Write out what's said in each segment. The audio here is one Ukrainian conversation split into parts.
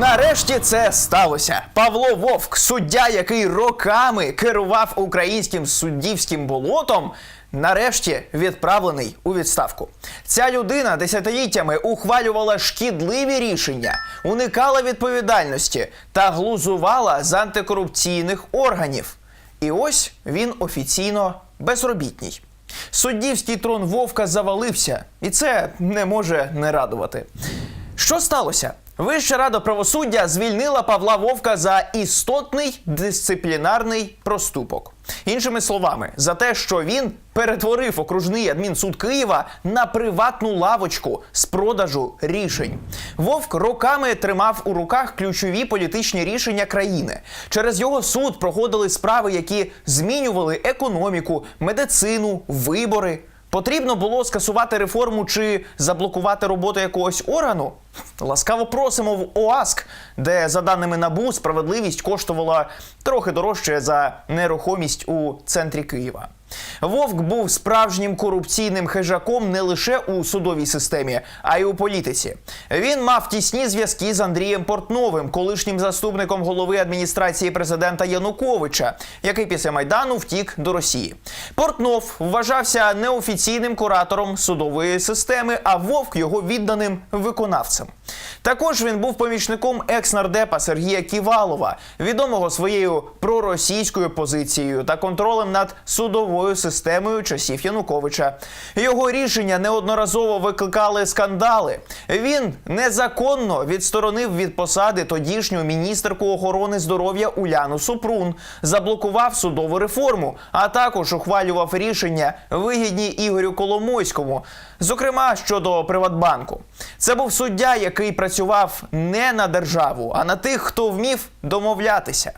Нарешті це сталося. Павло Вовк, суддя, який роками керував українським суддівським болотом. Нарешті відправлений у відставку. Ця людина десятиліттями ухвалювала шкідливі рішення, уникала відповідальності та глузувала з антикорупційних органів. І ось він офіційно безробітній. Суддівський трон Вовка завалився, і це не може не радувати. Що сталося? Вища рада правосуддя звільнила Павла Вовка за істотний дисциплінарний проступок. Іншими словами, за те, що він перетворив окружний адмінсуд Києва на приватну лавочку з продажу рішень. Вовк роками тримав у руках ключові політичні рішення країни. Через його суд проходили справи, які змінювали економіку, медицину, вибори. Потрібно було скасувати реформу чи заблокувати роботу якогось органу. Ласкаво просимо в ОАСК, де, за даними НАБУ, справедливість коштувала трохи дорожче за нерухомість у центрі Києва. Вовк був справжнім корупційним хижаком не лише у судовій системі, а й у політиці. Він мав тісні зв'язки з Андрієм Портновим, колишнім заступником голови адміністрації президента Януковича, який після майдану втік до Росії. Портнов вважався неофіційним куратором судової системи, а Вовк його відданим виконавцем. Також він був помічником екс-нардепа Сергія Ківалова, відомого своєю проросійською позицією та контролем над судовою системою часів Януковича. Його рішення неодноразово викликали скандали. Він незаконно відсторонив від посади тодішню міністерку охорони здоров'я Уляну Супрун, заблокував судову реформу, а також ухвалював рішення вигідні Ігорю Коломойському, зокрема щодо Приватбанку. Це був суддя, який працював не на державу, а на тих, хто вмів домовлятися.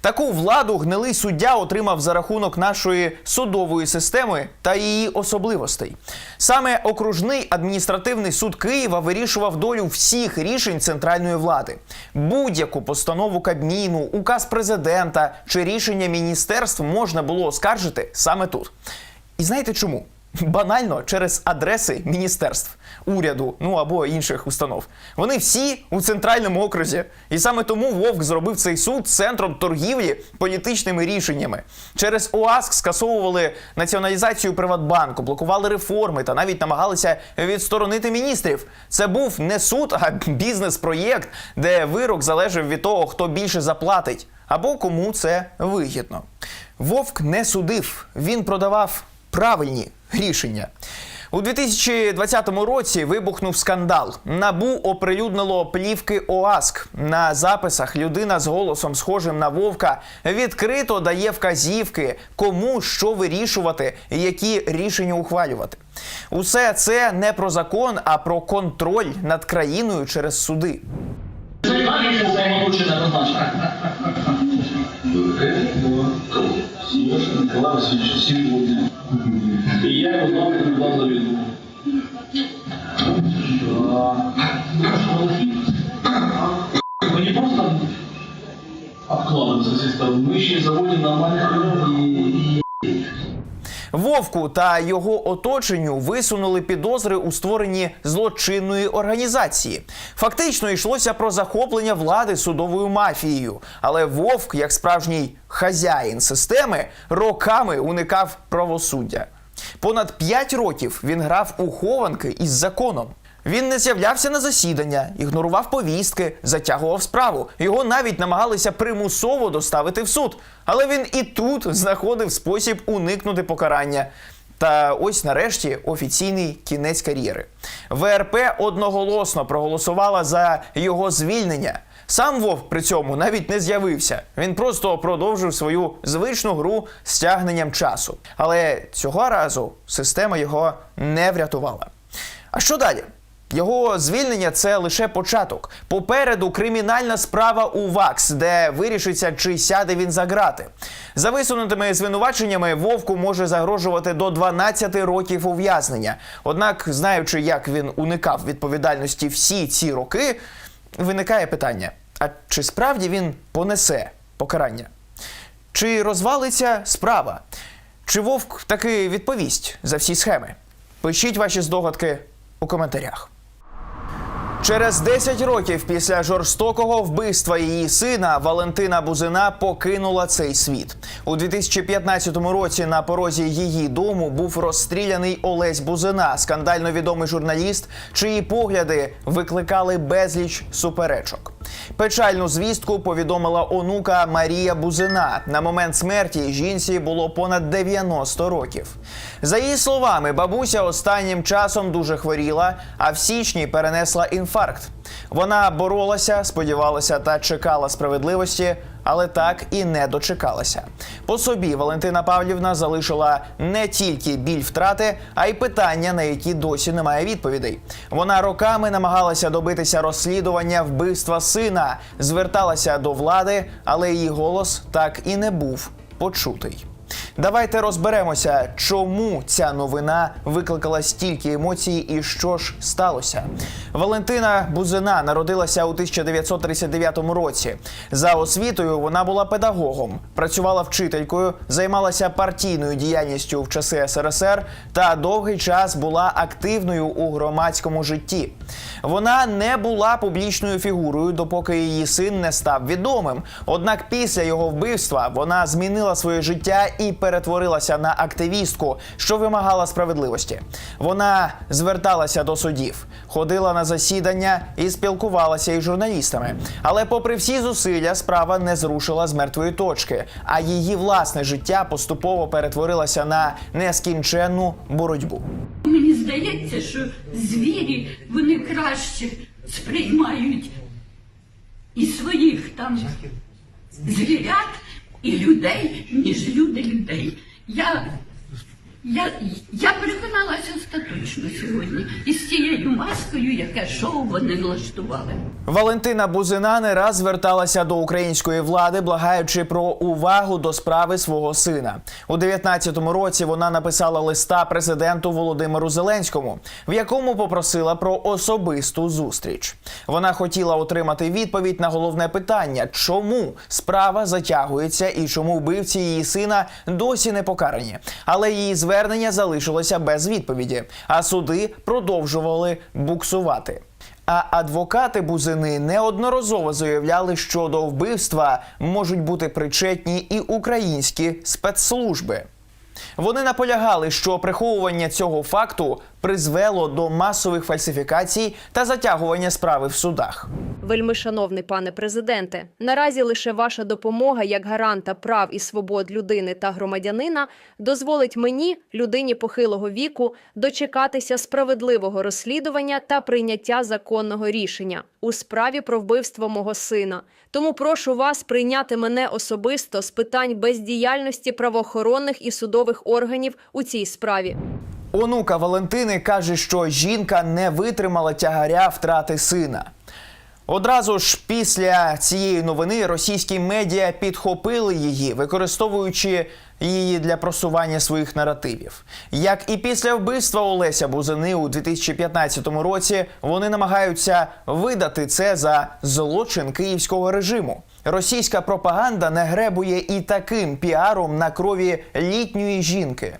Таку владу гнилий суддя отримав за рахунок нашої судової системи та її особливостей. Саме окружний адміністративний суд Києва вирішував долю всіх рішень центральної влади. Будь-яку постанову Кабміну, указ президента чи рішення міністерств можна було оскаржити саме тут. І знаєте чому? Банально через адреси міністерств, уряду, ну або інших установ. Вони всі у центральному окрузі. І саме тому Вовк зробив цей суд центром торгівлі політичними рішеннями. Через ОАСК скасовували націоналізацію Приватбанку, блокували реформи та навіть намагалися відсторонити міністрів. Це був не суд, а бізнес-проєкт, де вирок залежав від того, хто більше заплатить, або кому це вигідно. Вовк не судив, він продавав правильні рішення. У 2020 році вибухнув скандал. Набу оприлюднило плівки ОАСК. На записах людина з голосом, схожим на вовка, відкрито дає вказівки, кому що вирішувати, які рішення ухвалювати. Усе це не про закон, а про контроль над країною через суди. Занимание полномочия однозначно. Сережа Николай Васильевич сегодня. И я его знал, как глаз заведу. Мы не просто обкладываем со всех сторон, мы еще и заводим нормальных людей. и- Вовку та його оточенню висунули підозри у створенні злочинної організації. Фактично йшлося про захоплення влади судовою мафією. Але Вовк, як справжній хазяїн системи, роками уникав правосуддя. Понад п'ять років він грав у хованки із законом. Він не з'являвся на засідання, ігнорував повістки, затягував справу. Його навіть намагалися примусово доставити в суд. Але він і тут знаходив спосіб уникнути покарання. Та ось нарешті офіційний кінець кар'єри. ВРП одноголосно проголосувала за його звільнення. Сам Вовк при цьому навіть не з'явився. Він просто продовжив свою звичну гру з тягненням часу. Але цього разу система його не врятувала. А що далі? Його звільнення це лише початок. Попереду кримінальна справа у ВАКС, де вирішиться, чи сяде він за грати. За висунутими звинуваченнями Вовку може загрожувати до 12 років ув'язнення. Однак, знаючи, як він уникав відповідальності всі ці роки, виникає питання: а чи справді він понесе покарання? Чи розвалиться справа? Чи Вовк таки відповість за всі схеми? Пишіть ваші здогадки у коментарях. Через 10 років після жорстокого вбивства її сина Валентина Бузина покинула цей світ. У 2015 році на порозі її дому був розстріляний Олесь Бузина, скандально відомий журналіст, чиї погляди викликали безліч суперечок. Печальну звістку повідомила онука Марія Бузина. На момент смерті жінці було понад 90 років. За її словами, бабуся останнім часом дуже хворіла, а в січні перенесла інфаркт. Вона боролася, сподівалася та чекала справедливості, але так і не дочекалася. По собі Валентина Павлівна залишила не тільки біль втрати, а й питання, на які досі немає відповідей. Вона роками намагалася добитися розслідування вбивства сина, зверталася до влади, але її голос так і не був почутий. Давайте розберемося, чому ця новина викликала стільки емоцій і що ж сталося. Валентина Бузина народилася у 1939 році. За освітою вона була педагогом, працювала вчителькою, займалася партійною діяльністю в часи СРСР та довгий час була активною у громадському житті. Вона не була публічною фігурою, допоки її син не став відомим. Однак після його вбивства вона змінила своє життя і перетворилася на активістку, що вимагала справедливості. Вона зверталася до судів, ходила на засідання і спілкувалася із журналістами. Але, попри всі зусилля, справа не зрушила з мертвої точки, а її власне життя поступово перетворилося на нескінченну боротьбу. Мені здається, що звірі вони краще сприймають і своїх там звірят, і людей, ніж люди людей. Я, я, я переконалася остаточно сьогодні із цією маскою, яке шоу вони влаштували. Валентина Бузина не раз зверталася до української влади, благаючи про увагу до справи свого сина. У 19-му році вона написала листа президенту Володимиру Зеленському, в якому попросила про особисту зустріч. Вона хотіла отримати відповідь на головне питання: чому справа затягується і чому вбивці її сина досі не покарані. Але її звернення залишилося без відповіді, а суди продовжували буксувати. А адвокати Бузини неодноразово заявляли, що до вбивства можуть бути причетні і українські спецслужби. Вони наполягали, що приховування цього факту призвело до масових фальсифікацій та затягування справи в судах. Вельмишановний пане президенте, наразі лише ваша допомога як гаранта прав і свобод людини та громадянина дозволить мені, людині похилого віку, дочекатися справедливого розслідування та прийняття законного рішення у справі про вбивство мого сина. Тому прошу вас прийняти мене особисто з питань бездіяльності правоохоронних і судових органів у цій справі. Онука Валентини каже, що жінка не витримала тягаря втрати сина. Одразу ж після цієї новини російські медіа підхопили її, використовуючи її для просування своїх наративів. Як і після вбивства Олеся Бузини у 2015 році, вони намагаються видати це за злочин київського режиму. Російська пропаганда не гребує і таким піаром на крові літньої жінки.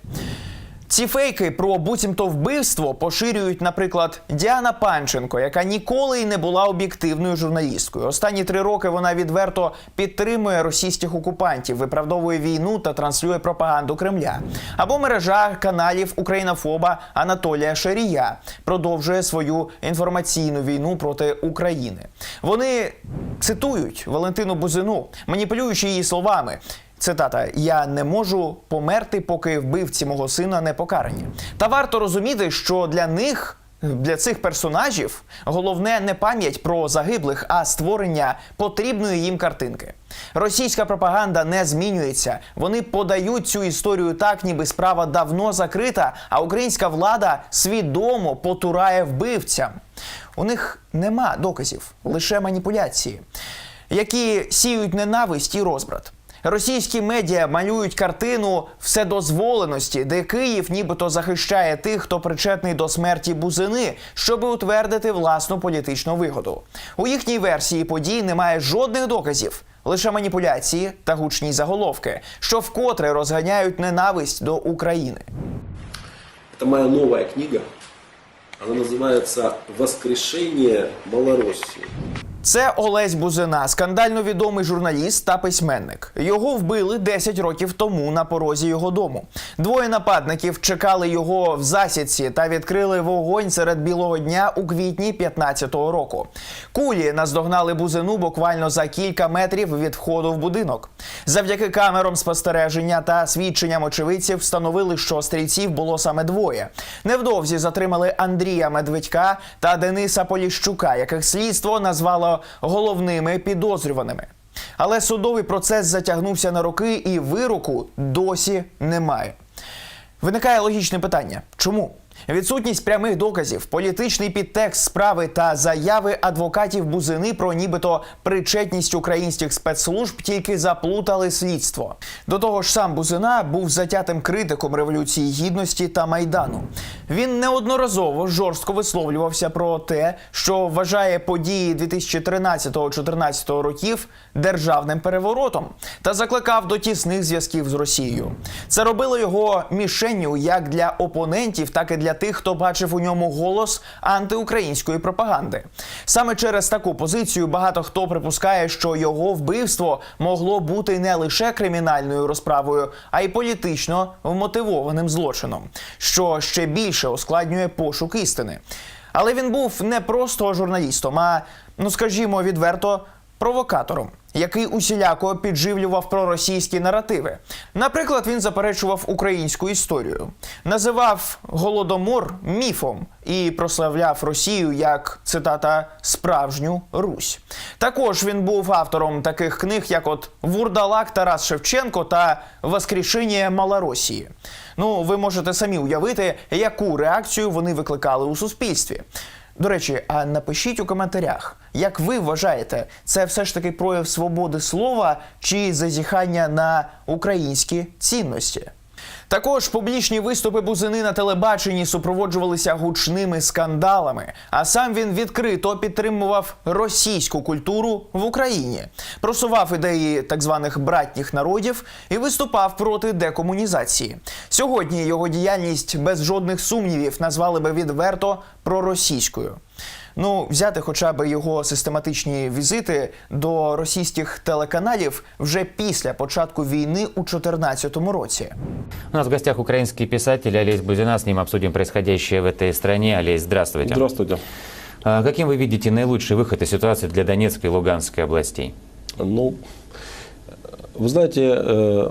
Ці фейки про буцімто вбивство поширюють, наприклад, Діана Панченко, яка ніколи й не була об'єктивною журналісткою. Останні три роки вона відверто підтримує російських окупантів, виправдовує війну та транслює пропаганду Кремля. Або мережа каналів Українофоба Анатолія Шарія продовжує свою інформаційну війну проти України. Вони цитують Валентину Бузину, маніпулюючи її словами. Цитата: Я не можу померти, поки вбивці мого сина не покарані. Та варто розуміти, що для них. Для цих персонажів головне не пам'ять про загиблих, а створення потрібної їм картинки. Російська пропаганда не змінюється. Вони подають цю історію так, ніби справа давно закрита, а українська влада свідомо потурає вбивцям. У них нема доказів, лише маніпуляції, які сіють ненависть і розбрат. Російські медіа малюють картину вседозволеності, де Київ нібито захищає тих, хто причетний до смерті бузини, щоби утвердити власну політичну вигоду. У їхній версії подій немає жодних доказів, лише маніпуляції та гучні заголовки, що вкотре розганяють ненависть до України. Это моя новая книга Она называется «Воскрешение Малороссии». Це Олесь Бузина, скандально відомий журналіст та письменник. Його вбили 10 років тому на порозі його дому. Двоє нападників чекали його в засідці та відкрили вогонь серед білого дня у квітні 15-го року. Кулі наздогнали бузину буквально за кілька метрів від входу в будинок. Завдяки камерам спостереження та свідченням очевидців встановили, що стрільців було саме двоє. Невдовзі затримали Андрія Медведька та Дениса Поліщука, яких слідство назвало головними підозрюваними. Але судовий процес затягнувся на роки, і вироку досі немає. Виникає логічне питання: чому? Відсутність прямих доказів, політичний підтекст справи та заяви адвокатів Бузини про нібито причетність українських спецслужб тільки заплутали слідство. До того ж, сам Бузина був затятим критиком революції гідності та майдану. Він неодноразово жорстко висловлювався про те, що вважає події 2013-2014 років державним переворотом та закликав до тісних зв'язків з Росією. Це робило його мішенню як для опонентів, так і для тих, хто бачив у ньому голос антиукраїнської пропаганди. Саме через таку позицію багато хто припускає, що його вбивство могло бути не лише кримінальною розправою, а й політично вмотивованим злочином, що ще більше ускладнює пошук істини. Але він був не просто журналістом, а ну скажімо відверто провокатором, який усіляко підживлював проросійські наративи. Наприклад, він заперечував українську історію, називав голодомор міфом і прославляв Росію як цитата справжню Русь. Також він був автором таких книг, як от Вурдалак Тарас Шевченко та Воскрішення Малоросії. Ну, ви можете самі уявити, яку реакцію вони викликали у суспільстві. До речі, а напишіть у коментарях, як ви вважаєте, це все ж таки прояв свободи слова чи зазіхання на українські цінності? Також публічні виступи бузини на телебаченні супроводжувалися гучними скандалами. А сам він відкрито підтримував російську культуру в Україні, просував ідеї так званих братніх народів і виступав проти декомунізації. Сьогодні його діяльність без жодних сумнівів назвали би відверто проросійською. Ну, взяти хоча б його систематичні візити до російських телеканалів вже після початку війни у 2014 році. У нас в гостях украинский писатель Олесь Бузина. С ним обсудим происходящее в этой стране. Олесь, здравствуйте. Здравствуйте. А Каким вы видите наилучший выход из ситуации для Донецкой и Луганской областей? Ну, вы знаете, э,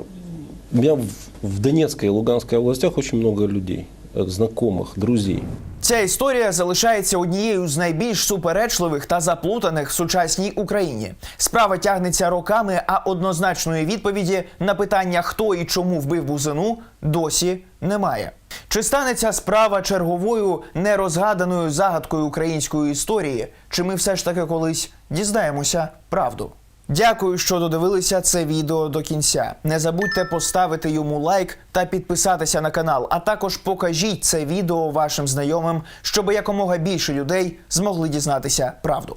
у меня в- в Донецкой и Луганской областях очень много людей, э, знакомых, друзей. Ця історія залишається однією з найбільш суперечливих та заплутаних в сучасній Україні. Справа тягнеться роками, а однозначної відповіді на питання, хто і чому вбив бузину, досі немає. Чи стане ця справа черговою нерозгаданою загадкою української історії? Чи ми все ж таки колись дізнаємося правду? Дякую, що додивилися це відео до кінця. Не забудьте поставити йому лайк та підписатися на канал, а також покажіть це відео вашим знайомим, щоб якомога більше людей змогли дізнатися правду.